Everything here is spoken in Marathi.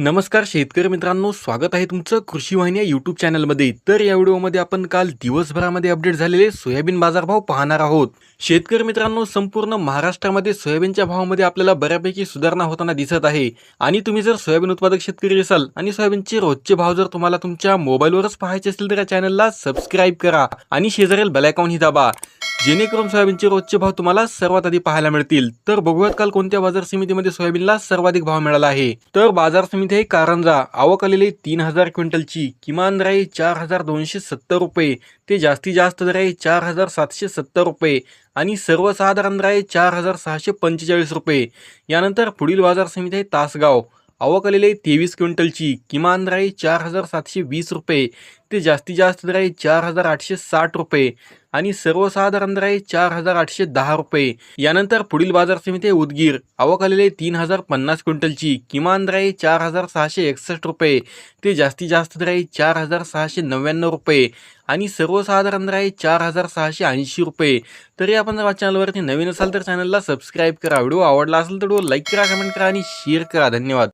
नमस्कार शेतकरी मित्रांनो स्वागत आहे तुमचं कृषी वाहिनी या यूट्यूब चॅनलमध्ये तर या व्हिडिओमध्ये आपण काल दिवसभरामध्ये अपडेट झालेले सोयाबीन बाजारभाव पाहणार आहोत. शेतकरी मित्रांनो संपूर्ण महाराष्ट्रामध्ये सोयाबीनच्या भावामध्ये आपल्याला बऱ्यापैकी सुधारणा होताना दिसत आहे. आणि तुम्ही जर सोयाबीन उत्पादक शेतकरी असाल आणि सोयाबीनचे रोजचे भाव जर तुम्हाला तुमच्या मोबाईलवरच पाहायचे असतील तर या चॅनलला सबस्क्राईब करा आणि शेजारील बेलायकॉन ही दाबा. जेणेकरून सोयाबीनचे रोजचे भाव तुम्हाला सर्वात आधी पाहायला मिळतील. तर बघूयात काल कोणत्या बाजार समितीमध्ये सोयाबीनला सर्वाधिक भाव मिळाला आहे. तर बाजार समिती आहे कारंजा. आवक आलेली तीन हजार क्विंटलची. किमान दर आहे चार हजार दोनशे सत्तर रुपये. ते जास्तीत जास्त दर आहे चार हजार सातशे सत्तर रुपये. आणि सर्वसाधारण दर आहे चार हजार सहाशे पंचेचाळीस रुपये. यानंतर पुढील बाजार समिती आहे तासगाव. आवक आलेली आहे तेवीस क्विंटलची. किमान दर आहे चार हजार सातशे वीस रुपये. ते जास्तीत जास्त दर आहे चार हजार आठशे साठ रुपये. आणि सर्वसाधारण दर आहे चार हजार आठशे दहा रुपये. यानंतर पुढील बाजार समिती उदगीर. आवक आलेले तीन हजार पन्नास क्विंटलची. किमान दर आहे चार हजार सहाशे एकसष्ट रुपये. ते जास्तीत जास्त दर आहे चार हजार सहाशे नव्याण्णव रुपये. आणि सर्वसाधारण दर आहे चार हजार सहाशे ऐंशी रुपये. तरी आपण जर चॅनलवरती नवीन असाल तर चॅनलला सबस्क्राईब करा. व्हिडिओ आवडला असेल तर व्हिडिओ लाईक करा कमेंट करा आणि शेअर करा. धन्यवाद.